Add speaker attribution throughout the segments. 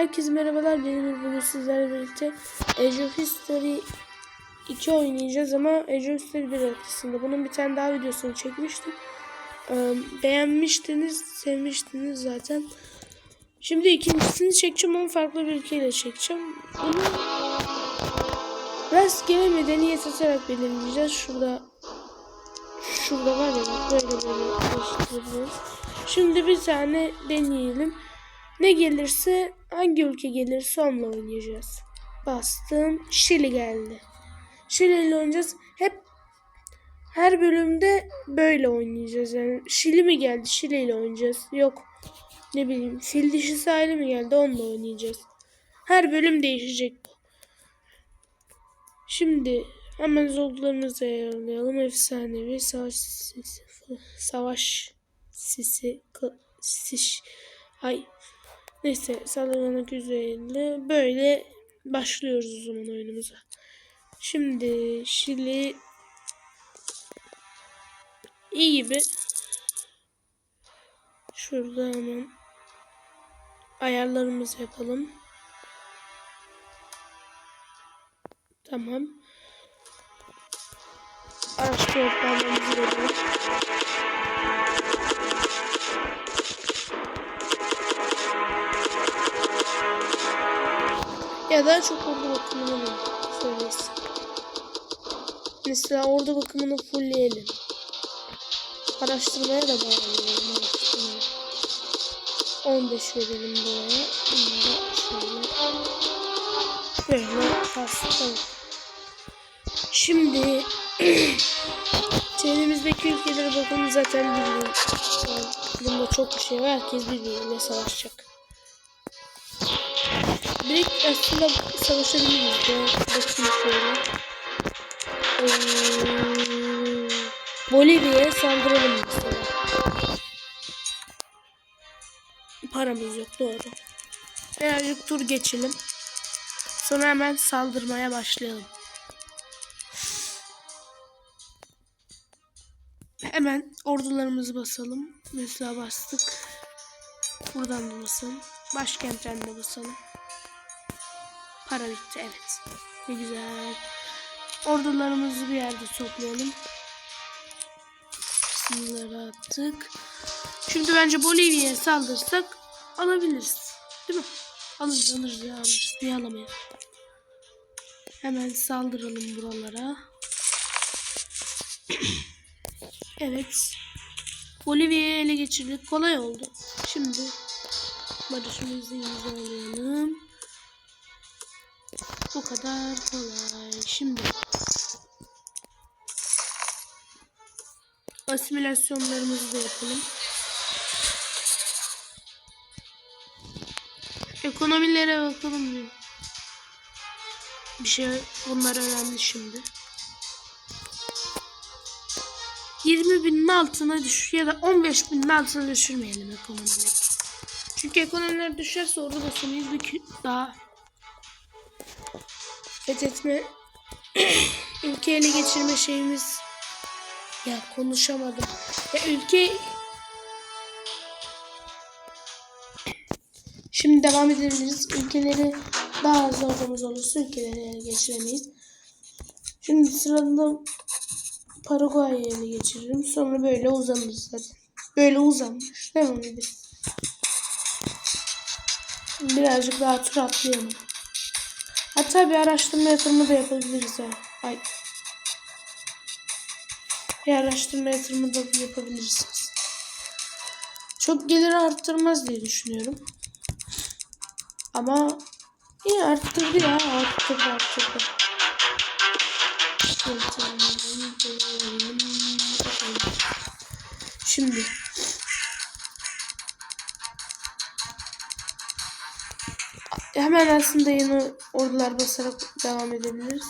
Speaker 1: Herkese merhabalar. Benim bugün sizlerle birlikte Age of History 2 oynayacağız ama Age of History 1 ortasında. Bunun bir tane daha videosunu çekmiştim. Ee, beğenmiştiniz, sevmiştiniz zaten. Şimdi ikincisini çekeceğim ama farklı bir ülkeyle çekeceğim. Bunu rastgele medeniyet atarak belirleyeceğiz. Şurada şurada var ya böyle böyle karıştırabiliriz. Şimdi bir tane deneyelim. Ne gelirse hangi ülke gelirse onunla oynayacağız. Bastım. Şili geldi. Şili ile oynayacağız. Hep her bölümde böyle oynayacağız. Yani Şili mi geldi? Şili ile oynayacağız. Yok. Ne bileyim. Fil dişi sahili mi geldi? Onunla oynayacağız. Her bölüm değişecek bu. Şimdi hemen zorlularımızı ayarlayalım. Efsanevi savaş sisi. Savaş sisi. Siş. Ay. Neyse saldırganlık %50. Böyle başlıyoruz o zaman oyunumuza. Şimdi Şili iyi gibi. Şurada hemen ayarlarımızı yapalım. Tamam. Araçta ortalamamızı verelim. Ya daha çok orada bakımını mı söylesin? Mesela orada bakımını fullleyelim. Araştırmaya da bağlayalım. Araştırmaya. 15 verelim buraya. Şöyle. Böyle bastım. Şimdi çevremizdeki ülkelere bakalım zaten biliyorum. Bunda çok bir şey var. Herkes birbiriyle savaşacak. Direkt aslında savaşabiliriz ya. Bakayım şöyle. Ee, Bolivya'ya saldıralım mesela. Paramız yok doğru. Birazcık tur geçelim. Sonra hemen saldırmaya başlayalım. Hemen ordularımızı basalım. Mesela bastık. Buradan da basalım. Başkentten de basalım. Para bitti evet. Ne güzel. Ordularımızı bir yerde toplayalım. Sınırları attık. Şimdi bence Bolivya'ya saldırsak alabiliriz. Değil mi? Alırız alırız ya alırız. Niye alamayız? Hemen saldıralım buralara. evet. Bolivya'ya ele geçirdik. Kolay oldu. Şimdi barışımızı imzalayalım. Bu kadar kolay. Şimdi asimilasyonlarımızı da yapalım. Ekonomilere bakalım bir. Bir şey bunlar önemli şimdi. 20 binin altına düş ya da 15 binin altına düşürmeyelim ekonomileri. Çünkü ekonomiler düşerse orada da sonuyu bir daha fethetme ülke ele geçirme şeyimiz ya konuşamadım. Ya ülke Şimdi devam edebiliriz. Ülkeleri daha az ordumuz olursa ülkeleri ele geçiremeyiz. Şimdi sırada Paraguay'ı ele geçiririm. Sonra böyle uzanırız zaten. Böyle uzanmış. Devam edelim. Birazcık daha tur atlayalım. Hatta bir araştırma yatırımı da yapabiliriz ha. Ay. Bir araştırma yatırımı da yapabilirsiniz. Çok gelir arttırmaz diye düşünüyorum. Ama iyi arttırdı ya. Arttırdı arttırdı. Şimdi hemen aslında yeni ordular basarak devam edebiliriz.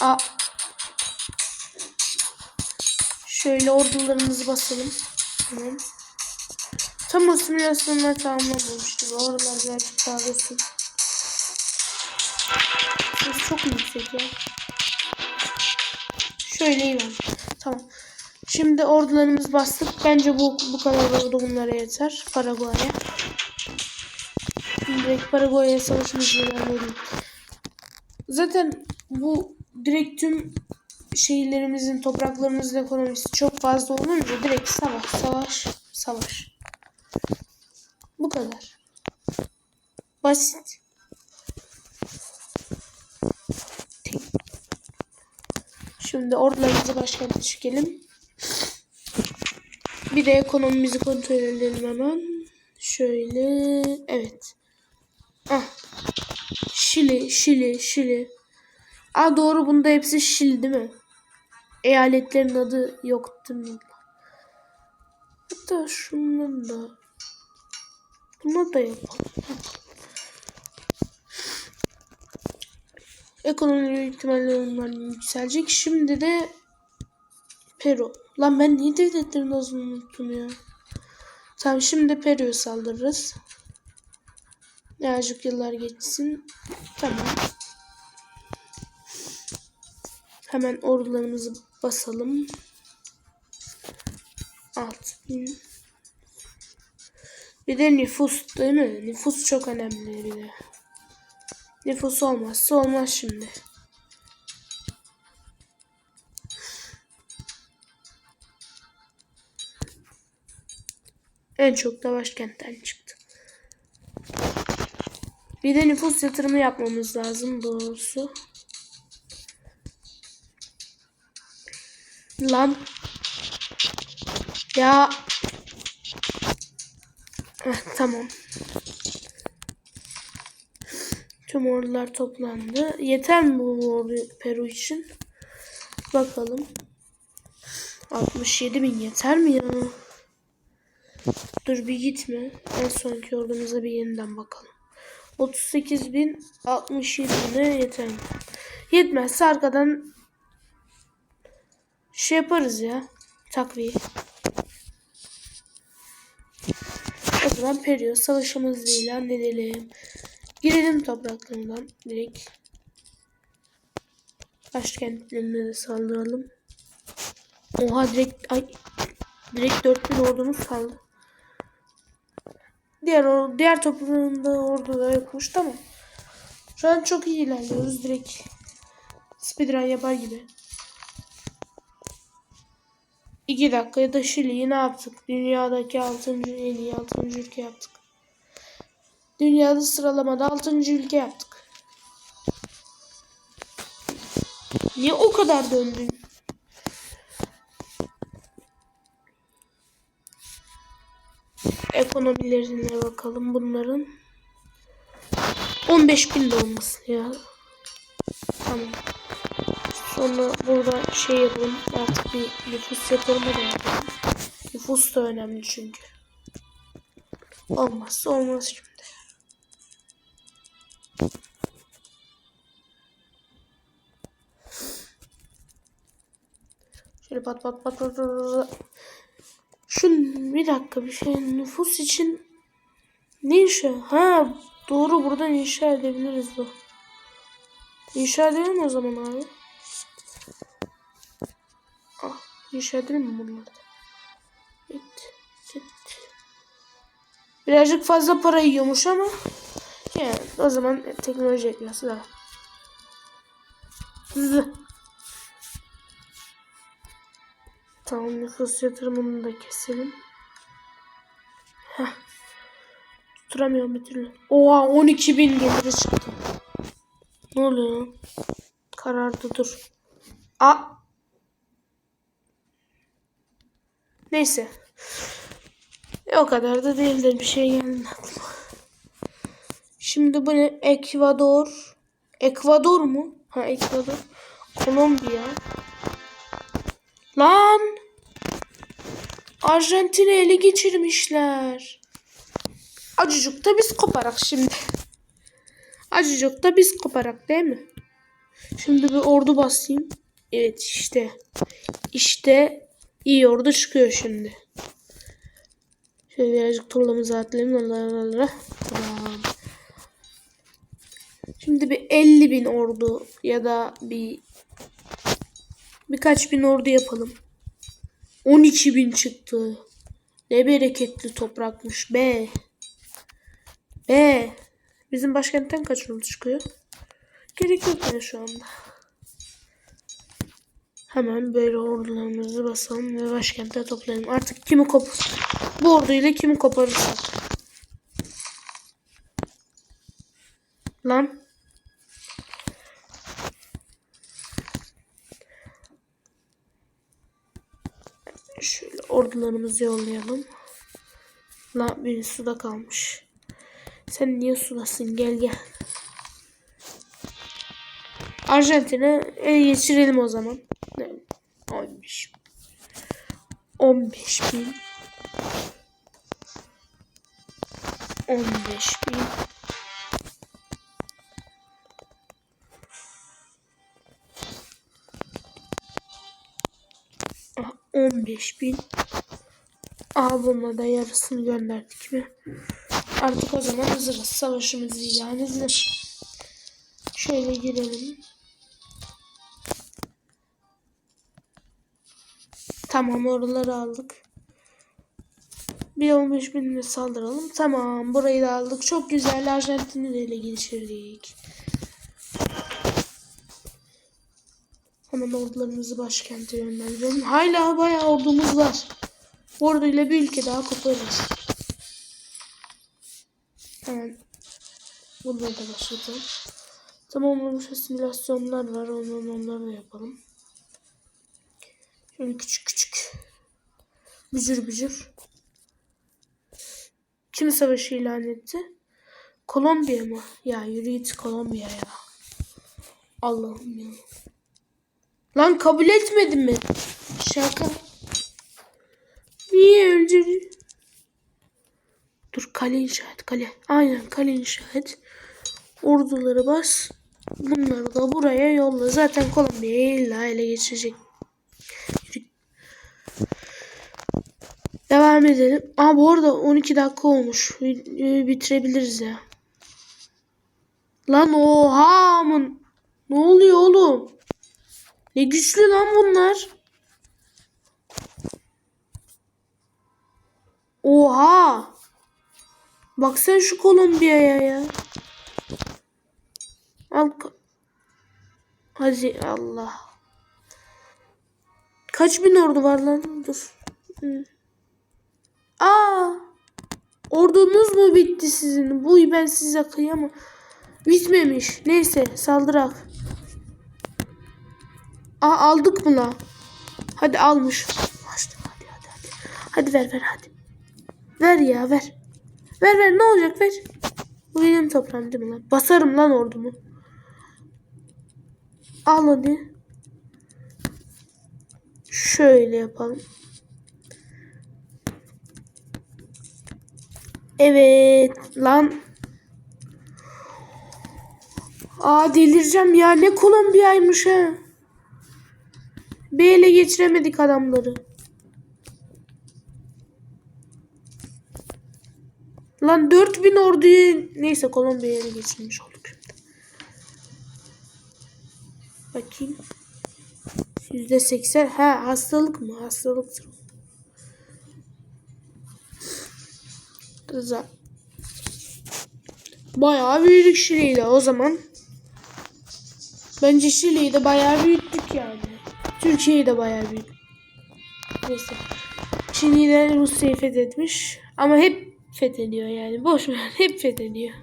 Speaker 1: A Şöyle ordularımızı basalım. Tamam. Tam o simülasyonlar tamamlanmamış gibi. Oralar birazcık daha basit. Ses çok yüksek ya. Şöyle iyi ben. Tamam. Şimdi ordularımız bastık. Bence bu bu kadar ordu bunlara yeter. Paraguay'a. Direkt Paraguay'a savaşımızı ilan edelim. Zaten bu direkt tüm şehirlerimizin, topraklarımızın ekonomisi çok fazla olunca direkt savaş, savaş, savaş. Bu kadar. Basit. Şimdi ordularımızı başkente çekelim. Bir de ekonomimizi kontrol edelim hemen. Şöyle. Evet. Ah. Şili, Şili, Şili. Aa doğru bunda hepsi Şili değil mi? Eyaletlerin adı yok değil mi? Hatta şundan da. Buna da yapalım. Ekonomi ihtimalle onlar yükselecek. Şimdi de Peru. Lan ben niye devletlerin adını unuttum ya. Tamam şimdi Peru'ya saldırırız. Birazcık yıllar geçsin. Tamam. Hemen ordularımızı basalım. 6000 Bir de nüfus değil mi? Nüfus çok önemli bir de. Nüfus olmazsa olmaz şimdi. En çok da başkentten çıktı. Bir de nüfus yatırımı yapmamız lazım doğrusu. Lan. Ya. Heh, tamam. Tüm ordular toplandı. Yeter mi bu ordu Peru için? Bakalım. 67 bin yeter mi ya? Dur bir gitme. En sonki ordumuza bir yeniden bakalım. 38 bin 67 bine yeter? Yetmezse arkadan şey yaparız ya. Takviye. O zaman Perio savaşımızı ilan edelim. Girelim topraklarından direkt. Başkentlerine de saldıralım. Oha direkt ay direkt 4000 ordumuz kaldı. Diğer diğer toprağında ordular yokmuş tamam. Şu an çok iyi ilerliyoruz direkt. Speedrun yapar gibi. 2 dakikada Şili'yi ne yaptık? Dünyadaki 6. en iyi 6. ülke yaptık. Dünyada sıralamada 6. ülke yaptık. Niye o kadar döndün? Ekonomilerine bakalım bunların. 15 bin de olmasın ya. Tamam. Sonra burada şey yapalım. Artık bir nüfus yapalım. Nüfus da önemli çünkü. Olmazsa olmaz şimdi. Şöyle pat pat pat pat pat. Şu bir dakika bir şey nüfus için ne işe? Ha doğru buradan inşa edebiliriz bu. İnşa edelim o zaman abi. Ah, inşa edelim mi bunları? Evet, evet. Birazcık fazla para yiyormuş ama yani o zaman teknoloji eklası da. Tamam nüfus yatırımını da keselim. Heh. Tutturamıyorum bir türlü. Oha 12 bin geliri çıktı. Ne oluyor? Karardı dur. A. Neyse. E, o kadar da değildir bir şey geldi aklıma. Şimdi bu ne? Ekvador. Ekvador mu? Ha Ekvador. Kolombiya. Lan! Arjantin'i ele geçirmişler. Acıcık da biz koparak şimdi. Acıcık da biz koparak değil mi? Şimdi bir ordu basayım. Evet işte. İşte iyi ordu çıkıyor şimdi. Şöyle birazcık turlamızı atlayalım. Tamam. Şimdi bir 50 bin ordu ya da bir birkaç bin ordu yapalım. 12 bin çıktı. Ne bereketli toprakmış be. Be. Bizim başkentten kaç oldu çıkıyor? Gerek yok yani şu anda. Hemen böyle ordularımızı basalım ve başkente toplayalım. Artık kimi kop bu orduyla kimi koparırsak. Lan. Şöyle ordularımızı yollayalım. La biri suda kalmış. Sen niye sudasın? Gel gel. Arjantin'e el geçirelim o zaman. Ne? 15. 15 bin. 15 bin. 15 bin. Da yarısını gönderdik mi? Artık o zaman hazırız. Savaşımızı ilan edilir. Şöyle girelim. Tamam oraları aldık. Bir 15 binle saldıralım. Tamam burayı da aldık. Çok güzel Arjantin'i de ele geçirdik. Hemen ordularımızı başkente yönlendirelim. Hala bayağı ordumuz var. Orduyla bir ülke daha koparırız. Hemen bunları da başlatalım. Tamamlamış asimilasyonlar var. Onları, onları da yapalım. Şöyle küçük küçük. Bücür bücür. Kim savaşı ilan etti? Kolombiya mı? Ya yürü git Kolombiya ya. Allah'ım ya. Lan kabul etmedi mi? Şaka. Niye öldürdün? Dur kale inşa et kale. Aynen kale inşa et. Orduları bas. Bunları da buraya yolla. Zaten Kolombiya'yı illa ele geçirecek. Devam edelim. Aa bu arada 12 dakika olmuş. Videoyu bitirebiliriz ya. Lan oha mı? Ne oluyor oğlum? Ne güçlü lan bunlar. Oha. Bak sen şu Kolombiya'ya ya. Al. Hadi Allah. Kaç bin ordu var lan? Dur. Aa! Ordunuz mu bitti sizin? Bu ben size kıyamam. Bitmemiş. Neyse saldırak. Aa aldık la? Hadi almış. Hadi hadi hadi. Hadi ver ver hadi. Ver ya ver. Ver ver ne olacak ver. Bu benim toprağım değil mi lan? Basarım lan ordumu. Al hadi. Şöyle yapalım. Evet lan. Aa delireceğim ya ne Kolombiya'ymış ha. Bir ele geçiremedik adamları. Lan 4000 orduyu neyse Kolombiya'ya geçirmiş olduk. Bakayım. %80 ha hastalık mı? Hastalıktır. Güzel. Bayağı büyüdük Şili'yle o zaman. Bence Şili'yi de bayağı büyüttük yani. Türkiye'yi de bayağı büyüttük. Neyse. Çin'i de Rusya'yı fethetmiş. Ama hep fethediyor yani. Boş ver. Hep fethediyor.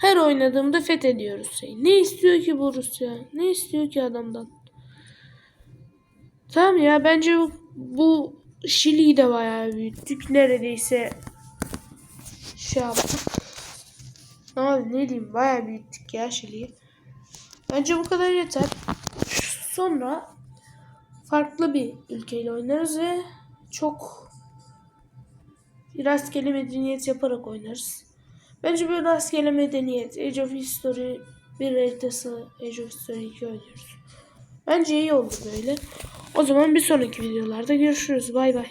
Speaker 1: Her oynadığımda fethediyor Rusya'yı. Ne istiyor ki bu Rusya? Ne istiyor ki adamdan? Tamam ya bence bu, bu Şili'yi de bayağı büyüttük. Neredeyse şey yaptık. Abi ne diyeyim bayağı büyüttük ya Şili'yi. Bence bu kadar yeter. Sonra farklı bir ülkeyle oynarız ve çok rastgele medeniyet yaparak oynarız. Bence böyle rastgele medeniyet, Age of History bir haritası Age of History 2 oynuyoruz. Bence iyi oldu böyle. O zaman bir sonraki videolarda görüşürüz. Bay bay.